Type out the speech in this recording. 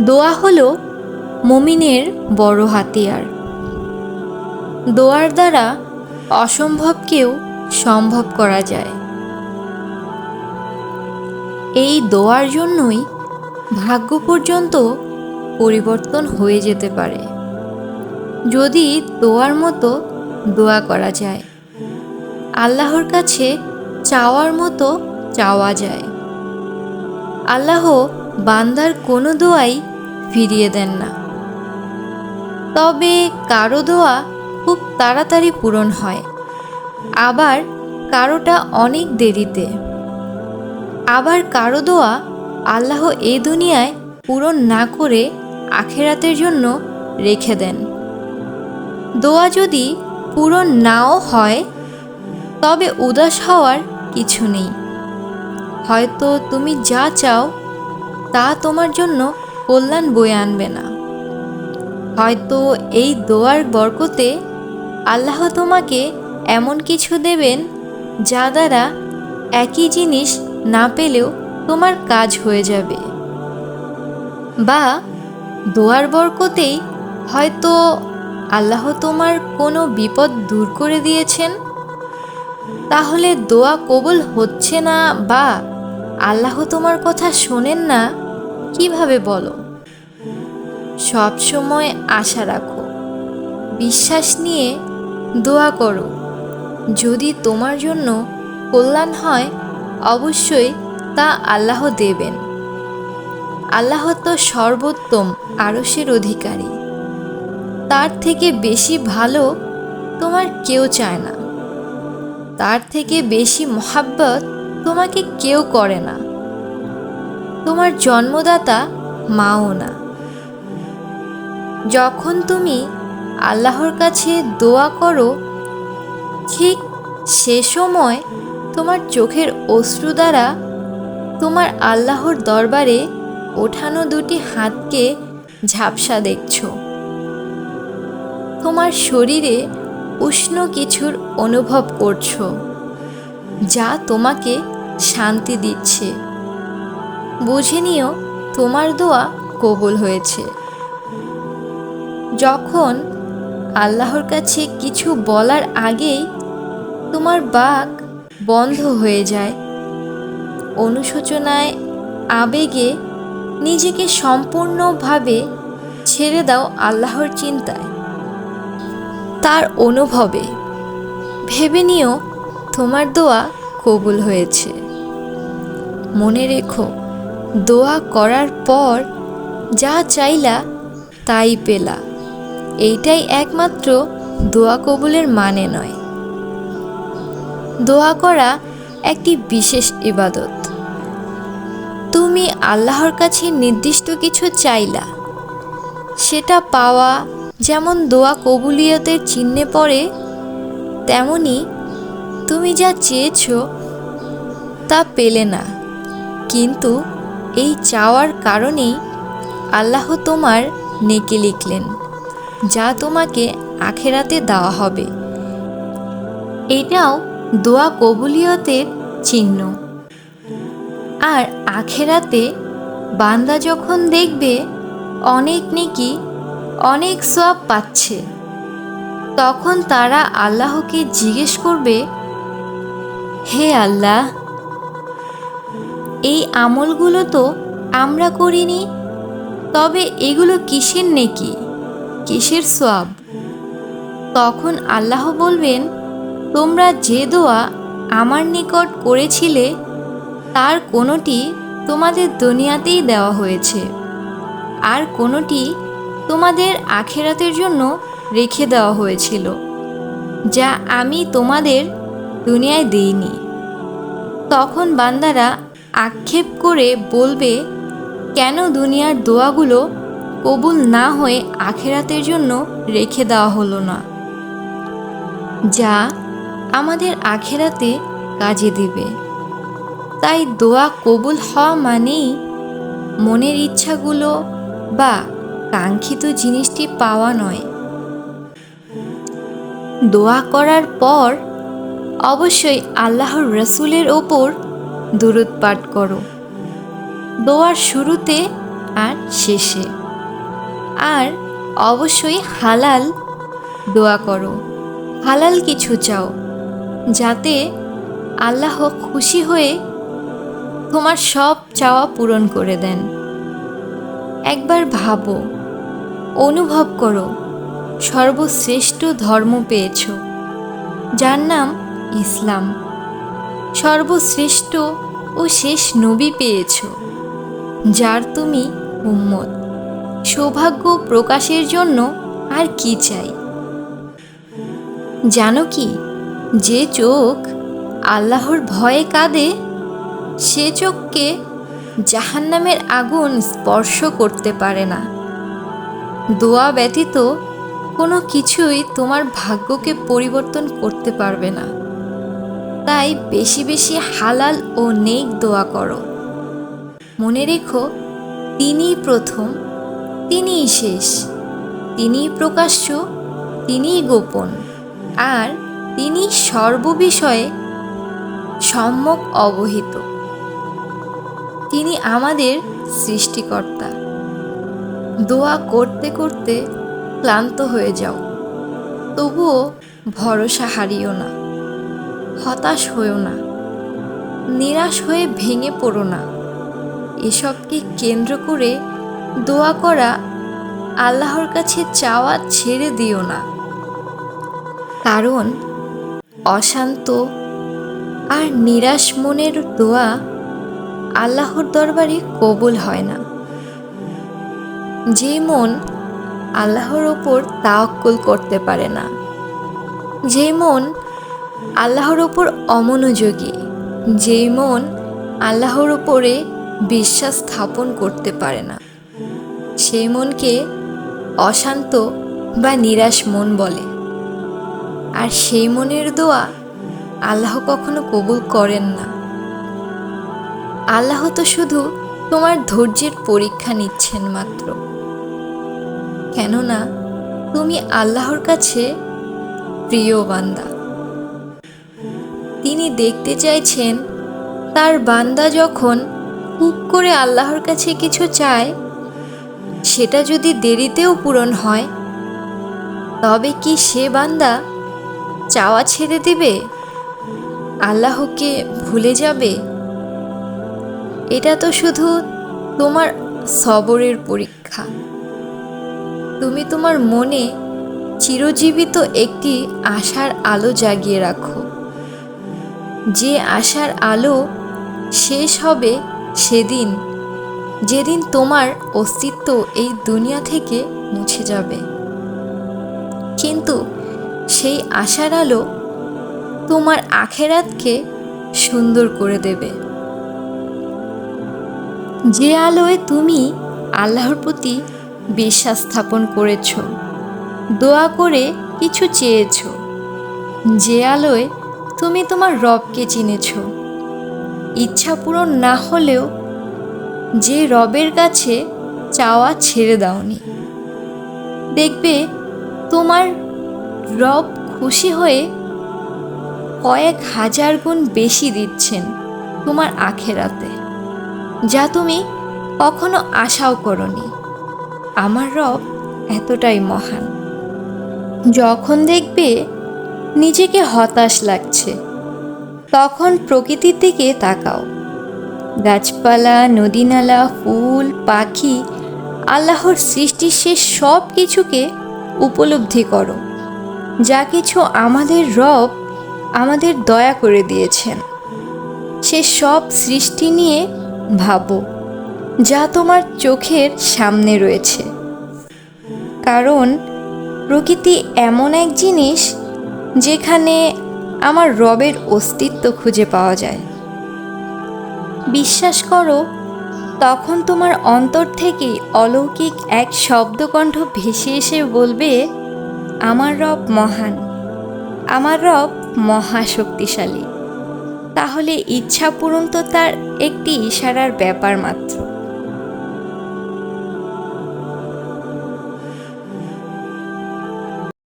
দোয়া হল মমিনের বড় হাতিয়ার। দোয়ার দ্বারা অসম্ভবকেও সম্ভব করা যায়। এই দোয়ার জন্যই ভাগ্য পর্যন্ত পরিবর্তন হয়ে যেতে পারে। যদি দোয়ার মতো দোয়া করা যায়, আল্লাহর কাছে চাওয়ার মতো চাওয়া যায়। আল্লাহ বান্দার কোনো দোয়াই ফিরিয়ে দেন না। তবে কারও দোয়া খুব তাড়াতাড়ি পূরণ হয়, আবার কারোটা অনেক দেরিতে। আবার কারও দোয়া আল্লাহ এ দুনিয়ায় পূরণ না করে আখেরাতের জন্য রেখে দেন। দোয়া যদি পূরণ নাও হয়, তবে উদাস হওয়ার কিছু নেই। হয়তো তুমি যা চাও তা তোমার জন্য কল্যাণ বয়ে আনবে না। হয়তো এই দোয়ার বরকতে আল্লাহ তোমাকে এমন কিছু দেবেন যা দ্বারা একই জিনিস না পেলেও তোমার কাজ হয়ে যাবে। বা দোয়ার বরকতেই হয়তো আল্লাহ তোমার কোনো বিপদ দূর করে দিয়েছেন? তাহলে দোয়া কবুল হচ্ছে না বা আল্লাহ তোমার কথা শোনেন না? কীভাবে বলো? সব সময় আশা রাখো। বিশ্বাস নিয়ে দোয়া করো। যদি তোমার জন্য কল্যাণ হয়, অবশ্যই তা আল্লাহ দেবেন। আল্লাহ তো সর্বোত্তম আরসের অধিকারী। তার থেকে বেশি ভালো তোমার কেউ চায় না। তার থেকে বেশি মহাব্বত তোমাকে কেউ করে না। তোমার জন্মদাতা মাও না। যখন তুমি আল্লাহর কাছে দোয়া করো, ঠিক সে সময় তোমার চোখের অশ্রু দ্বারা তোমার আল্লাহর দরবারে ওঠানো দুটি হাতকে ঝাপসা দেখছ। তোমার শরীরে উষ্ণ কিছুর অনুভব করছ, যা তোমাকে শান্তি দিচ্ছে। বুঝে নিও, তোমার দোয়া কবুল হয়েছে। যখন আল্লাহর কাছে কিছু বলার আগেই তোমার বাক বন্ধ হয়ে যায়, অনুশোচনায়, আবেগে নিজেকে সম্পূর্ণভাবে ছেড়ে দাও আল্লাহর চিন্তায়। তার অনুভবে ভেবে নিও, তোমার দোয়া কবুল হয়েছে। মনে রেখো দোয়া করার পর যা চাইলা তাই পেলা। এইটাই একমাত্র দোয়া কবুলের মানে নয়। দোয়া করা একটি বিশেষ ইবাদত। তুমি আল্লাহর কাছে নির্দিষ্ট কিছু চাইলা। সেটা পাওয়া যেমন দোয়া কবুলিয়তের চিহ্নে পড়ে, তেমনি তুমি যা চেয়েছ তা পেলে না। কিন্তু এই চাওয়ার কারণেই আল্লাহ তোমার নেকে লিখলেন, যা তোমাকে আখেরাতে দেওয়া হবে। এটাও দোয়া কবুলিয়তের চিহ্ন। আর আখেরাতে বান্দা যখন দেখবে অনেক নেকি, অনেক সব পাচ্ছে, তখন তারা আল্লাহকে জিজ্ঞেস করবে, হে আল্লাহ এই আমলগুলো তো আমরা করিনি। তবে এগুলো কিসের নেকি? কিসের সোয়াব? তখন আল্লাহ বলবেন, তোমরা যে দোয়া আমার নিকট করেছিলে, তার কোনোটি তোমাদের দুনিয়াতেই দেওয়া হয়েছে। আর কোনোটি তোমাদের আখেরাতের জন্য রেখে দেওয়া হয়েছিল, যা আমি তোমাদের দুনিয়ায় দিইনি। তখন বান্দারা আক্ষেপ করে বলবে, কেন দুনিয়ার দোয়াগুলো কবুল না হয়ে আখেরাতের জন্য রেখে দেওয়া হলো না? যা আমাদের আখেরাতে কাজে দেবে। তাই দোয়া কবুল হওয়া মানেই মনের ইচ্ছাগুলো বা কাঙ্ক্ষিত জিনিসটি পাওয়া নয়। দোয়া করার পর অবশ্যই আল্লাহর রসুলের ওপর দুরুদ পাঠ করো। দোয়ার শুরুতে আর শেষে। আর অবশ্যই হালাল দোয়া করো। হালাল কিছু চাও, যাতে আল্লাহ খুশি হয়ে তোমার সব চাওয়া পূরণ করে দেন। একবার ভাবো, অনুভব করো, সর্বশ্রেষ্ঠ ধর্ম পেয়েছ, যার নাম ইসলাম। সর্বশ্রেষ্ঠ ও শেষ নবী পেয়েছ, যার তুমি উম্মত। সৌভাগ্য প্রকাশের জন্য আর কি চাই? জানো কি, যে চোখ আল্লাহর ভয়ে কাঁদে, সে চোখকে জাহান্নামের আগুন স্পর্শ করতে পারে না। দোয়া ব্যতীত কোনো কিছুই তোমার ভাগ্যকে পরিবর্তন করতে পারবে না। তাই বেশি বেশি হালাল ও নেক দোয়া করো। মনে রেখো, তিনিই প্রথম, তিনিই শেষ, তিনিই প্রকাশ্য, তিনিই গোপন, আর তিনি সর্ববিষয়ে সম্যক অবহিত। তিনি আমাদের সৃষ্টিকর্তা। দোয়া করতে করতে ক্লান্ত হয়ে যাও, তবুও ভরসা হারিও না। হতাশ হয়েও না, নিরাশ হয়ে ভেঙে পড়ো না। এসবকে কেন্দ্র করে দোয়া করা আল্লাহর কাছে চাওয়া ছেড়ে দিও না। কারণ অশান্ত আর নিরাশ মনের দোয়া আল্লাহর দরবারে কবুল হয় না। যে মন আল্লাহর ওপর তাওয়াক্কুল করতে পারে না, যে মন আল্লাহর ওপর অমনোযোগী, যেই মন আল্লাহর ওপরে বিশ্বাস স্থাপন করতে পারে না। সেই মনকে অশান্ত বা নিরাশ মন বলে। আর সেই মনের দোয়া আল্লাহ কখনো কবুল করেন না। আল্লাহ তো শুধু তোমার ধৈর্যের পরীক্ষা নিচ্ছেন মাত্র। কেননা, তুমি আল্লাহর কাছে প্রিয় বান্দা। তিনি দেখতে চাইছেন, তার বান্দা যখন খুব করে আল্লাহর কাছে কিছু চায়, সেটা যদি দেরিতেও পূরণ হয়, তবে কি সে বান্দা চাওয়া ছেড়ে দিবে? আল্লাহকে ভুলে যাবে? এটা তো শুধু তোমার সবরের পরীক্ষা। তুমি তোমার মনে চিরজীবিত একটি আশার আলো জাগিয়ে রাখো। যে আশার আলো শেষ হবে সেদিন, যেদিন তোমার অস্তিত্ব এই দুনিয়া থেকে মুছে যাবে। কিন্তু সেই আশার আলো তোমার আখেরাতকে সুন্দর করে দেবে। যে আলোয় তুমি আল্লাহর প্রতি বিশ্বাস স্থাপন করেছ, দোয়া করে কিছু চেয়েছ, যে আলোয় তুমি তোমার রবকে চিনেছ। ইচ্ছা পূরণ না হলেও যে রবের কাছে চাওয়া ছেড়ে দাওনি। দেখবে তোমার রব খুশি হয়ে কয়েক হাজার গুণ বেশি দিচ্ছেন তোমার আখেরাতে, যা তুমি কখনো আশাও করনি। আমার রব এতটাই মহান। যখন দেখবে নিজেকে হতাশ লাগছে। তখন প্রকৃতির দিকে তাকাও। গাছপালা, নদীনালা, ফুল, পাখি, আল্লাহর সৃষ্টির সে সব কিছুকে উপলব্ধি করো। যা কিছু আমাদের রব আমাদের দয়া করে দিয়েছেন। সে সব সৃষ্টি নিয়ে ভাবো, যা তোমার চোখের সামনে রয়েছে। কারণ প্রকৃতি এমন এক জিনিস যেখানে আমার রবের অস্তিত্ব খুঁজে পাওয়া যায়। বিশ্বাস করো, তখন তোমার অন্তর থেকে অলৌকিক এক শব্দকণ্ঠ ভেসে এসে বলবে, আমার রব মহান, আমার রব মহাশক্তিশালী। তাহলে ইচ্ছা পূরণ তো তার একটি ইশারার ব্যাপার মাত্র।